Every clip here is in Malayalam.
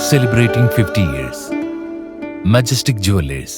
celebrating 50 years. Majestic Jewelers.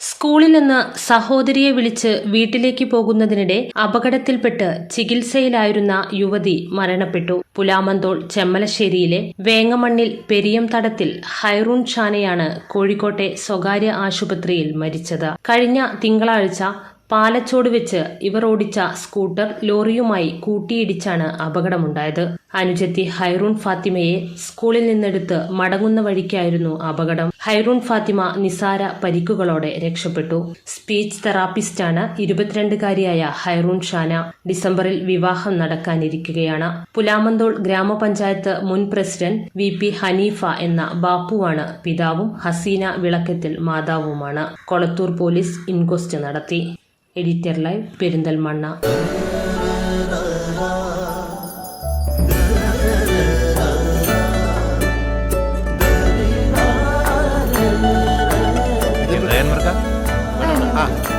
സ്കൂളിൽ നിന്ന് സഹോദരിയെ വിളിച്ച് വീട്ടിലേക്ക് പോകുന്നതിനിടെ അപകടത്തിൽപ്പെട്ട് ചികിത്സയിലായിരുന്ന യുവതി മരണപ്പെട്ടു പുലാമന്തോൾ ചെമ്മലശ്ശേരിയിലെ വേങ്ങമണ്ണിൽ പെരിയം തടത്തിൽ ഹൈറൂൺ ഷാനയാണ് കോഴിക്കോട്ടെ സ്വകാര്യ ആശുപത്രിയിൽ മരിച്ചത് കഴിഞ്ഞ തിങ്കളാഴ്ച പാലച്ചോട് വെച്ച് ഇവർ ഓടിച്ച സ്കൂട്ടർ ലോറിയുമായി കൂട്ടിയിടിച്ചാണ് അപകടമുണ്ടായത്. അനുജത്തി ഹൈറൂൺ ഫാത്തിമയെ സ്കൂളിൽ നിന്നെടുത്ത് മടങ്ങുന്ന വഴിക്കായിരുന്നു അപകടം. ഹൈറൂൺ ഫാത്തിമ നിസാര പരിക്കുകളോടെ രക്ഷപ്പെട്ടു. സ്പീച്ച് തെറാപ്പിസ്റ്റാണ് ഇരുപത്തിരണ്ടുകാരിയായ ഹൈറൂൺ ഷാന ഡിസംബറിൽ വിവാഹം നടക്കാനിരിക്കുകയാണ്. പുലാമന്തോൾ ഗ്രാമപഞ്ചായത്ത് മുൻ പ്രസിഡന്റ് വി പി ഹനീഫ എന്ന ബാപ്പുവാണ് പിതാവും ഹസീന വിളക്കത്തിൽ മാതാവുമാണ്. കൊളത്തൂർ പോലീസ് ഇൻക്വസ്റ്റ് നടത്തി. Editor live Perinthalmanna.